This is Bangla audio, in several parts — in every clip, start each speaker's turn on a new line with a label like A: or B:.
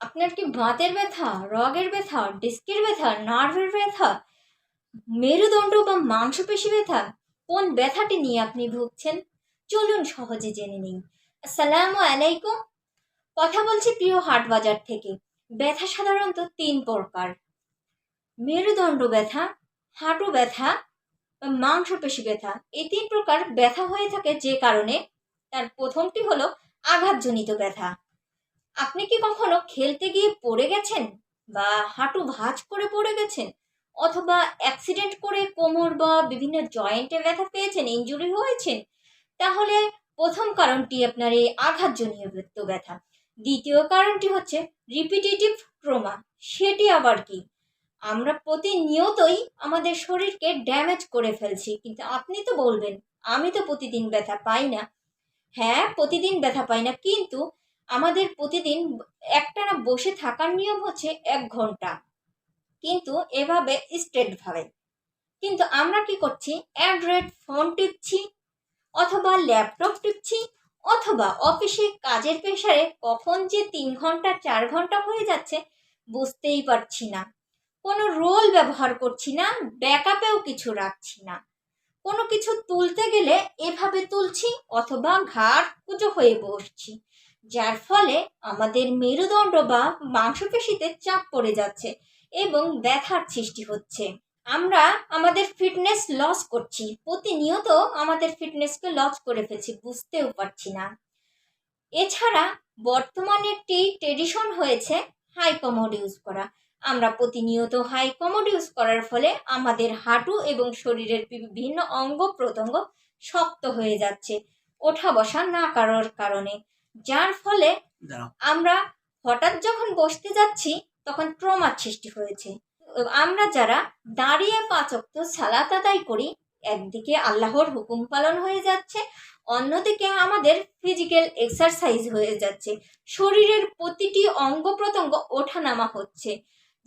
A: আপনার কি বাতের ব্যথা, রগের ব্যথা, ডিস্কের ব্যথা, নার্ভের ব্যথা, মেরুদণ্ড বা মাংসপেশি ব্যথা? কোন ব্যথাটি নিয়ে আপনি ভুগছেন? চলুন সহজে জেনে নিন আসসালামু আলাইকুম। কথা বলছি প্রিয় হাট বাজার থেকে। ব্যথা সাধারণত তিন প্রকার। মেরুদণ্ড ব্যথা, হাঁটু ব্যথা, বা মাংসপেশি ব্যথা। এই তিন প্রকার ব্যথা হয়ে থাকে যে কারণে তার প্রথমটি হলো আঘাতজনিত ব্যথা। আপনি কি কখনো খেলতে গিয়ে পড়ে গেছেন? বা হাঁটু ভাঁজ করে পড়ে গেছেন? অথবা অ্যাক্সিডেন্ট করে কোমর বা বিভিন্ন জয়েন্টে ব্যথা পেয়েছেন ইনজুরি হয়েছেন? তাহলে প্রথম কারণটি আপনার এই আঘাতজনিত ব্যথা। দ্বিতীয় কারণটি হচ্ছে রিপিটেটিভ ট্রোমা সেটি আবার কি? আমরা প্রতিনিয়তই আমাদের শরীরকে ড্যামেজ করে ফেলছি। কিন্তু আপনি তো বলবেন, আমি তো প্রতিদিন ব্যথা পাই না। হ্যাঁ প্রতিদিন ব্যথা পাই না, কিন্তু আমাদের প্রতিদিন একটানা বসে থাকার নিয়ম হচ্ছে এক ঘণ্টা। কিন্তু এভাবে স্ট্রেটভাবে কিন্তু আমরা কি করছি? অ্যান্ড্রয়েড ফোন টিপছি, অথবা ল্যাপটপ টিপছি, অথবা অফিসে কাজের প্রেশারে কখন যে তিন ঘণ্টা, চার ঘণ্টা হয়ে যাচ্ছে বুঝতেই পারছি না। কোনো রোল ব্যবহার করছি না ব্যাকআপেও কিছু রাখছি না। কোনো কিছু তুলতে গেলে এভাবে তুলছি, অথবা ঘাড় কুজো হয়ে বসছি। যার ফলে আমাদের মেরুদণ্ড বা মাংসপেশিতে চাপ পড়ে যাচ্ছে এবং ব্যথার সৃষ্টি হচ্ছে। আমরা আমাদের ফিটনেস লস করছি, প্রতিনিয়ত আমাদের ফিটনেসকে লস করে ফেলছি, বুঝতেও পারছি না। এছাড়া বর্তমানে একটি ট্রেডিশন হয়েছে হাই কমোড ইউজ করা। আমরা প্রতিনিয়ত হাই কমোড ইউজ করার ফলে আমাদের হাঁটু এবং শরীরের বিভিন্ন অঙ্গ প্রত্যঙ্গ শক্ত হয়ে যাচ্ছে ওঠা বসা না করার কারণে। যার ফলে আমরা হঠাৎ যখন বসতে যাচ্ছি তখন ট্রমার সৃষ্টি হয়েছে। আমরা যারা দাঁড়িয়ে পাচক্ত সালাত আদায় করি একদিকে আল্লাহর হুকুম পালন হয়ে যাচ্ছে অন্যদিকে আমাদের ফিজিক্যাল এক্সারসাইজ হয়ে যাচ্ছে। শরীরের প্রতিটি অঙ্গ প্রত্যঙ্গ ওঠানামা হচ্ছে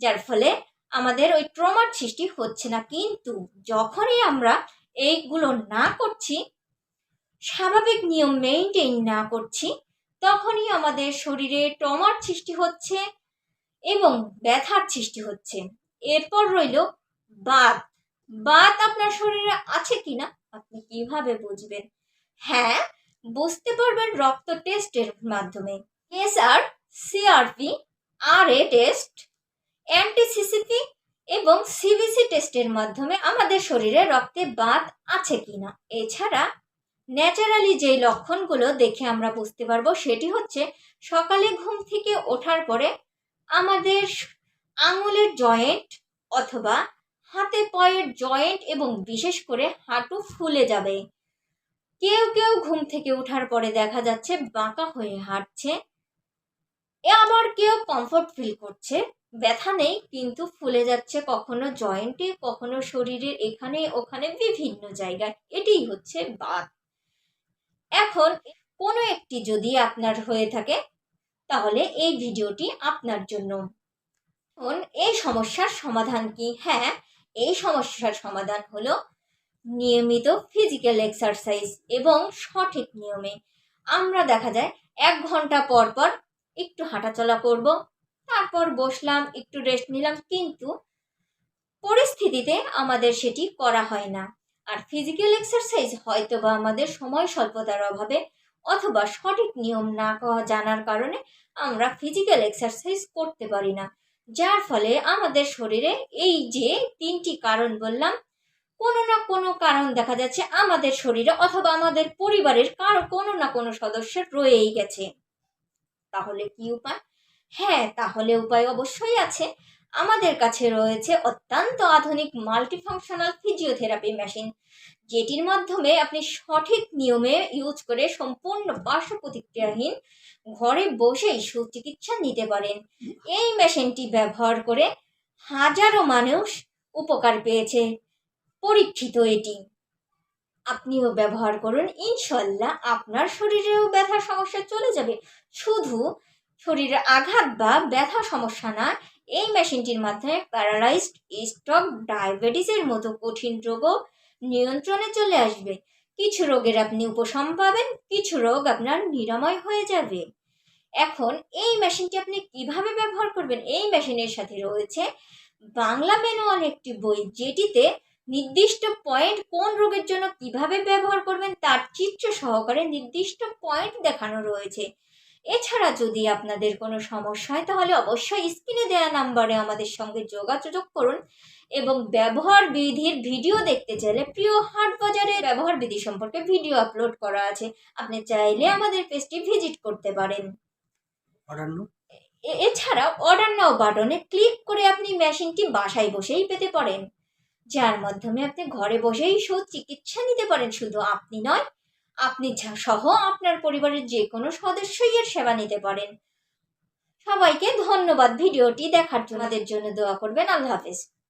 A: যার ফলে আমাদের ওই ট্রমার সৃষ্টি হচ্ছে না। কিন্তু যখনই আমরা এইগুলো না করছি স্বাভাবিক নিয়ম মেনটেন না করছি তখনই আমাদের শরীরে টমার সৃষ্টি হচ্ছে এবং ব্যথার সৃষ্টি হচ্ছে। এরপর রইল বাত। বাত আপনার শরীরে আছে কিনা আপনি কীভাবে বুঝবেন? হ্যাঁ বুঝতে পারবেন রক্ত টেস্টের মাধ্যমে। ESR, CRP R A test anti CCP এবং সিবিসি টেস্টের মাধ্যমে আমাদের শরীরে রক্তে বাত আছে কিনা। এছাড়া ন্যাচারালি যেই লক্ষণগুলো দেখে আমরা বুঝতে পারব সেটি হচ্ছে সকালে ঘুম থেকে ওঠার পরে আমাদের আঙুলের জয়েন্ট অথবা হাতে পয়ের জয়েন্ট এবং বিশেষ করে হাঁটু ফুলে যাবে। কেউ কেউ ঘুম থেকে ওঠার পরে দেখা যাচ্ছে বাঁকা হয়ে হাঁটছে। আবার কেউ কমফোর্ট ফিল করছে। ব্যথা নেই, কিন্তু ফুলে যাচ্ছে কখনো জয়েন্টে কখনো শরীরের এখানে ওখানে বিভিন্ন জায়গায়। এটাই হচ্ছে বাত। এখন কোনো একটি যদি আপনার হয়ে থাকে, তাহলে এই ভিডিওটি আপনার জন্য। এখন এই সমস্যার সমাধান কি? হ্যাঁ এই সমস্যার সমাধান হলো নিয়মিত ফিজিক্যাল এক্সারসাইজ এবং সঠিক নিয়মে। আমরা দেখা যায় এক ঘণ্টা পর পর একটু হাঁটাচলা করব, তারপর বসলাম, একটু রেস্ট নিলাম, কিন্তু পরিস্থিতিতে আমাদের সেটি করা হয় না। আর ফিজিক্যাল এক্সারসাইজ হয়তো বা আমাদের সময় স্বল্পতার অভাবে অথবা সঠিক নিয়ম না জানার কারণে আমরা ফিজিক্যাল এক্সারসাইজ করতে পারি না। যার ফলে আমাদের শরীরে এই যে তিনটি কারণ বললাম, কোনো না কোনো কারণ দেখা যাচ্ছে আমাদের শরীরে অথবা আমাদের পরিবারের কারও কোনো না কোনো সদস্যের রয়েই গেছে। তাহলে কি উপায়? হ্যাঁ তাহলে উপায় অবশ্যই আছে। আমাদের কাছে রয়েছে অত্যন্ত আধুনিক মাল্টিফাংশনাল ফিজিওথেরাপি মেশিন যেটির মাধ্যমে আপনি সঠিক নিয়মে ইউজ করে সম্পূর্ণ পার্শ্ব প্রতিক্রিয়াহীন ঘরে বসেই সুচিকিৎসা নিতে পারেন। এই মেশিনটি ব্যবহার করে হাজারো মানুষ উপকার পেয়েছে। পরীক্ষিত এটি। আপনিও ব্যবহার করুন ইনশাল্লাহ আপনার শরীরেও ব্যথার সমস্যা চলে যাবে। শুধু শরীরে আঘাত বা ব্যথা সমস্যা না এই মেশিনটির মাধ্যমে প্যারালাইজড স্ট্রোক ডায়াবেটিসের মতো কঠিন রোগও নিয়ন্ত্রণে চলে আসবে। কিছু রোগের আপনি উপশম পাবেন, কিছু রোগ আপনার নিরাময় হয়ে যাবে। এখন এই মেশিনটি আপনি কীভাবে ব্যবহার করবেন? এই মেশিনের সাথে রয়েছে বাংলা ম্যানুয়াল একটি বই, যেটিতে নির্দিষ্ট পয়েন্ট কোন রোগের জন্য কীভাবে ব্যবহার করবেন, তার চিত্র সহকারে নির্দিষ্ট পয়েন্ট দেখানো রয়েছে। এছাড়া যদি আপনাদের কোনো সমস্যা হয় তাহলে অবশ্যই স্ক্রিনে দেওয়া নাম্বারে আমাদের সঙ্গে যোগাযোগ করুন এবং ব্যবহার বিধির ভিডিও দেখতে চাইলে প্রিয় হাট বাজারের ব্যবহার বিধি সম্পর্কে ভিডিও আপলোড করা আছে। আপনি চাইলে আমাদের পেজটি ভিজিট করতে পারেন।
B: অর্ডার নো
A: এ- এছাড়াও অর্ডার নাও বাটনে ক্লিক করে আপনি মেশিনটি বাসায় বসেই পেতে পারেন। যার মাধ্যমে আপনি ঘরে বসেই সুচিকিৎসা নিতে পারেন। শুধু আপনি নয় আপনি সহ আপনার পরিবারের যে কোনো সদস্যই এর সেবা নিতে পারেন। সবাইকে ধন্যবাদ ভিডিওটি দেখার জন্য। জন্য দোয়া করবেন। আল্লাহ হাফেজ।